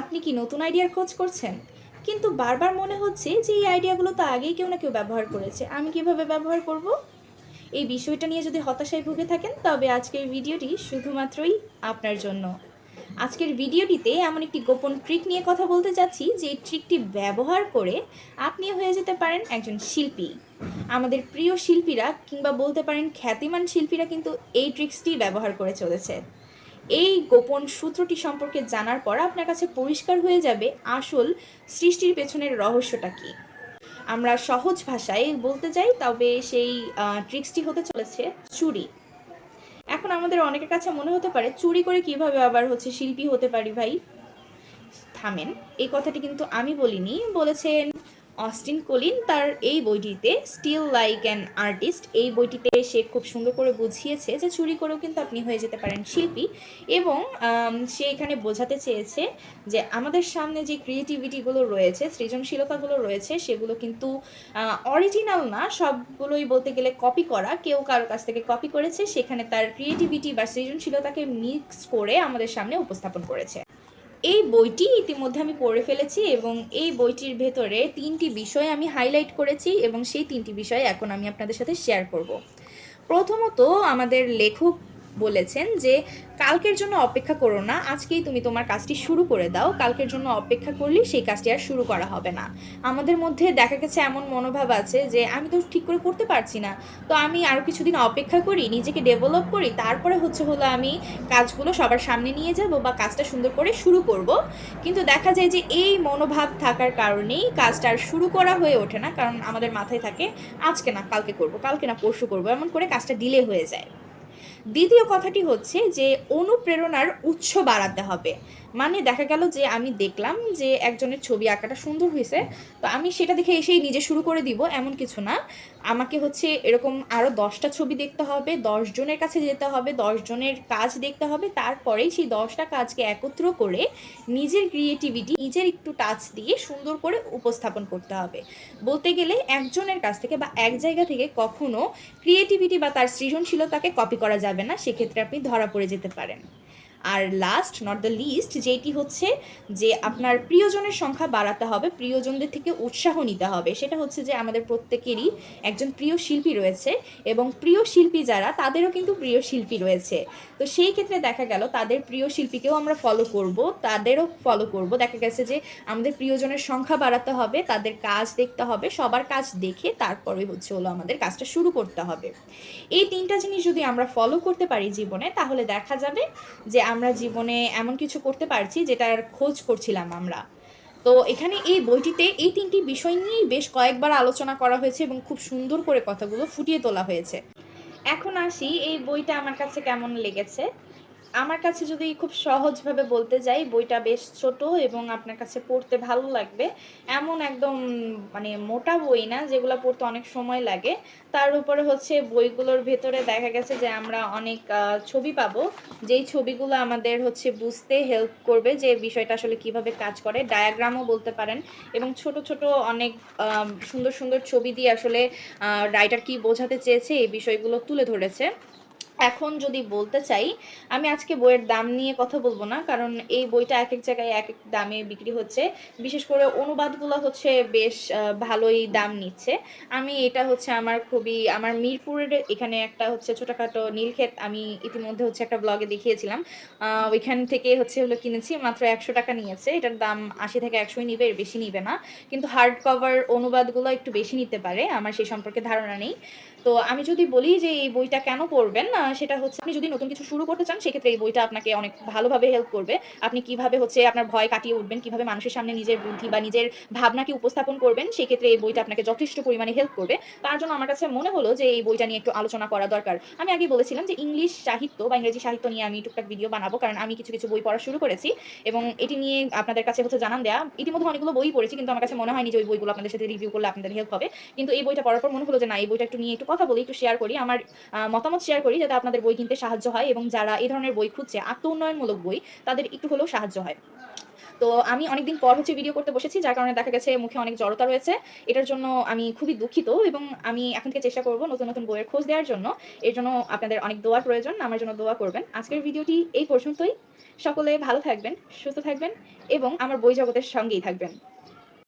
আপনি কি নতুন আইডিয়ার খোঁজ করছেন? কিন্তু বারবার মনে হচ্ছে যে এই আইডিয়াগুলো তো আগেই কেউ না কেউ ব্যবহার করেছে। আমি কীভাবে ব্যবহার করব? এই বিষয়টা নিয়ে যদি হতাশায় ভুগে থাকেন, তবে আজকের ভিডিওটি শুধুমাত্রই আপনার জন্য। আজকের ভিডিওটিতে এমন একটি গোপন ট্রিক নিয়ে কথা বলতে যাচ্ছি, যে এই ট্রিকটি ব্যবহার করে আপনি হয়ে যেতে পারেন একজন শিল্পী। আমাদের প্রিয় শিল্পীরা কিংবা বলতে পারেন খ্যাতিমান শিল্পীরা কিন্তু এই ট্রিক্সটি ব্যবহার করে চলেছে। এই গোপন সূত্রটি সম্পর্কে জানার পর আপনার কাছে পরিষ্কার হয়ে যাবে আসল সৃষ্টির পেছনের রহস্যটা কী। আমরা সহজ ভাষায় বলতে চাই, তবে সেই ট্রিক্সটি হতে চলেছে চুরি। এখন আমাদের অনেকের কাছে মনে হতে পারে, চুরি করে কীভাবে আবার হচ্ছে শিল্পী হতে পারি ভাই? থামেন, এই কথাটি কিন্তু আমি বলিনি, বলেছেন অস্টিন কলিন তার এই বইটিতে স্টিল লাইক অ্যান আর্টিস্ট এই বইটিতে সে খুব সুন্দর করে বুঝিয়েছে যে চুরি করেও কিন্তু আপনি হয়ে যেতে পারেন শিল্পী এবং সে এখানে বোঝাতে চেয়েছে যে আমাদের সামনে যে ক্রিয়েটিভিটিগুলো রয়েছে, সৃজনশীলতাগুলো রয়েছে, সেগুলো কিন্তু অরিজিনাল না, সবগুলোই বলতে গেলে কপি করা। কেউ কারও কাছ থেকে কপি করেছে, সেখানে তার ক্রিয়েটিভিটি বা সৃজনশীলতাকে মিক্স করে আমাদের সামনে উপস্থাপন করেছে। এই বইটি ইতিমধ্যে আমি পড়ে ফেলেছি এবং এই বইটির ভেতরে তিনটি বিষয় আমি হাইলাইট করেছি এবং সেই তিনটি বিষয় এখন আমি আপনাদের সাথে শেয়ার করব। প্রথমত আমাদের লেখক বলেছেন যে, কালকের জন্য অপেক্ষা করো না, আজকেই তুমি তোমার কাজটি শুরু করে দাও, কালকের জন্য অপেক্ষা করলে সেই কাজটি আর শুরু করা হবে না। আমাদের মধ্যে দেখা গেছে এমন মনোভাব আছে যে, আমি তো ঠিক করে করতে পারছি না, তো আমি আরও কিছুদিন অপেক্ষা করি, নিজেকে ডেভেলপ করি, তারপরে হচ্ছে হলো আমি কাজগুলো সবার সামনে নিয়ে যাব বা কাজটা সুন্দর করে শুরু করব। কিন্তু দেখা যায় যে, এই মনোভাব থাকার কারণেই কাজটা আর শুরু করা হয়ে ওঠে না, কারণ আমাদের মাথায় থাকে, আজকে না, কালকে করব, কালকে না, পরশু করব, এমন করে কাজটা ডিলে হয়ে যায়। দ্বিতীয় কথাটি হচ্ছে যে অনুপ্রেরণার উৎস বাড়াতে হবে। মানে দেখা গেল যে আমি দেখলাম যে একজনের ছবি আঁকাটা সুন্দর হয়েছে, তো আমি সেটা দেখে এসেই নিজে শুরু করে দিব, এমন কিছু না। আমাকে হচ্ছে এরকম আরও দশটা ছবি দেখতে হবে জনের কাছে যেতে হবে জনের কাজ দেখতে হবে, তারপরেই সেই দশটা কাজকে একত্র করে নিজের ক্রিয়েটিভিটি নিজের একটু টাচ দিয়ে সুন্দর করে উপস্থাপন করতে হবে। বলতে গেলে একজনের কাছ থেকে বা এক জায়গা থেকে কখনো ক্রিয়েটিভিটি বা তার সৃজনশীলতাকে কপি করা যাবে না, সেক্ষেত্রে আপনি ধরা পড়ে যেতে পারেন। আর লাস্ট নট দ্য লিস্ট যেটি হচ্ছে যে আপনার প্রিয়জনের সংখ্যা বাড়াতে হবে, প্রিয়জনদের থেকে উৎসাহ নিতে হবে। সেটা হচ্ছে যে আমাদের প্রত্যেকেরই একজন প্রিয় শিল্পী রয়েছে এবং প্রিয় শিল্পী যারা, তাদেরও কিন্তু প্রিয় শিল্পী রয়েছে। তো সেই ক্ষেত্রে দেখা গেল, তাদের প্রিয় শিল্পীকেও আমরা ফলো করব, তাদেরও ফলো করব। দেখা গেছে যে আমাদের প্রিয়জনের সংখ্যা বাড়াতে হবে, তাদের কাজ দেখতে হবে, সবার কাজ দেখে তারপরে হচ্ছে হলো আমাদের কাজটা শুরু করতে হবে। এই তিনটা জিনিস যদি আমরা ফলো করতে পারি জীবনে, তাহলে দেখা যাবে যে আমরা জীবনে এমন কিছু করতে পারছি যেটার খোঁজ করছিলাম আমরা। তো এখানে এই বইটিতে এই তিনটি বিষয় নিয়েই বেশ কয়েকবার আলোচনা করা হয়েছে এবং খুব সুন্দর করে কথাগুলো ফুটিয়ে তোলা হয়েছে। এখন আসি, এই বইটা আমার কাছে কেমন লেগেছে? আমার কাছে যদি খুব সহজভাবে বলতে যাই, বইটা বেশ ছোট এবং আপনার কাছে পড়তে ভালো লাগবে। এমন একদম মানে মোটা বই না, যেগুলো পড়তে অনেক সময় লাগে। তার উপরে হচ্ছে বইগুলোর ভেতরে দেখা গেছে যে আমরা অনেক ছবি পাবো। যেই ছবিগুলো আমাদের হচ্ছে বুঝতে হেল্প করবে যে বিষয়টা আসলে কীভাবে কাজ করে। ডায়াগ্রামও বলতে পারেন এবং ছোট ছোট অনেক সুন্দর সুন্দর ছবি দিয়ে আসলে রাইটার কি বোঝাতে চেয়েছে এই বিষয়গুলো তুলে ধরেছে। এখন যদি বলতে চাই, আমি আজকে বইয়ের দাম নিয়ে কথা বলব না, কারণ এই বইটা এক এক জায়গায় এক এক দামে বিক্রি হচ্ছে। বিশেষ করে অনুবাদগুলো হচ্ছে বেশ ভালোই দাম নিচ্ছে। আমি এটা হচ্ছে আমার খুবই, আমার মিরপুরের এখানে একটা হচ্ছে ছোটোখাটো নীলক্ষেত, আমি ইতিমধ্যে হচ্ছে একটা ব্লগে দেখিয়েছিলাম। ওইখান থেকে হচ্ছে হলো কিনেছি, মাত্র একশো টাকা নিয়েছে। এটার দাম আশি থেকে একশোই নিবে, এর বেশি নিবে না। কিন্তু হার্ড কভার অনুবাদগুলো একটু বেশি নিতে পারে, আমার সেই সম্পর্কে ধারণা নেই। তো আমি যদি বলি যে এই বইটা কেন পড়বেন সেটা হচ্ছে আপনি যদি নতুন কিছু শুরু করতে চান, সেক্ষেত্রে এই বইটা আপনাকে অনেক ভালোভাবে হেল্প করবে। আপনি কীভাবে হচ্ছে আপনার ভয় কাটিয়ে উঠবেন, কীভাবে মানুষের সামনে নিজের বুদ্ধি বা নিজের ভাবনাকে উপস্থাপন করবেন, সেক্ষেত্রে এই বইটা আপনাকে যথেষ্ট পরিমাণে হেল্প করবে। তার জন্য আমার কাছে মনে হলো যে এই বইটা নিয়ে একটু আলোচনা করা দরকার। আমি আগে বলেছিলাম যে ইংলিশ সাহিত্য বা ইংরেজি সাহিত্য নিয়ে আমি টুকটাক ভিডিও বানাবো, কারণ আমি কিছু কিছু বই পড়া শুরু করেছি এবং এটি নিয়ে আপনাদের কাছে হচ্ছে জানান দেয়া। ইতিমধ্যে অনেকগুলো বই পড়েছি, কিন্তু আমার কাছে মনে হয়নি যে ওই বইগুলো আপনাদের সাথে রিভিউ করলে আপনাদের হেল্প হবে। কিন্তু এই বইটা পড়ার পর মনে হলো যে না, এই বইটা একটু নিয়ে একটু কথা বলি, একটু শেয়ার করি, আমার মতামত শেয়ার করি, যাতে আপনাদের বই কিনতে সাহায্য হয় এবং যারা এই ধরনের বই খুঁজছে আত্ম উন্নয়নমূলক বই, তাদের একটু হলেও সাহায্য হয়। তো আমি অনেকদিন পর হচ্ছে ভিডিও করতে বসেছি, যার কারণে দেখা গেছে মুখে অনেক জড়তা রয়েছে। এটার জন্য আমি খুবই দুঃখিত এবং আমি এখন থেকে চেষ্টা করব নতুন নতুন বইয়ের খোঁজ দেওয়ার জন্য। এর জন্য আপনাদের অনেক দোয়ার প্রয়োজন, আমার জন্য দোয়া করবেন। আজকের ভিডিওটি এই পর্যন্তই। সকলে ভালো থাকবেন, সুস্থ থাকবেন এবং আমার বই জগতের সঙ্গেই থাকবেন।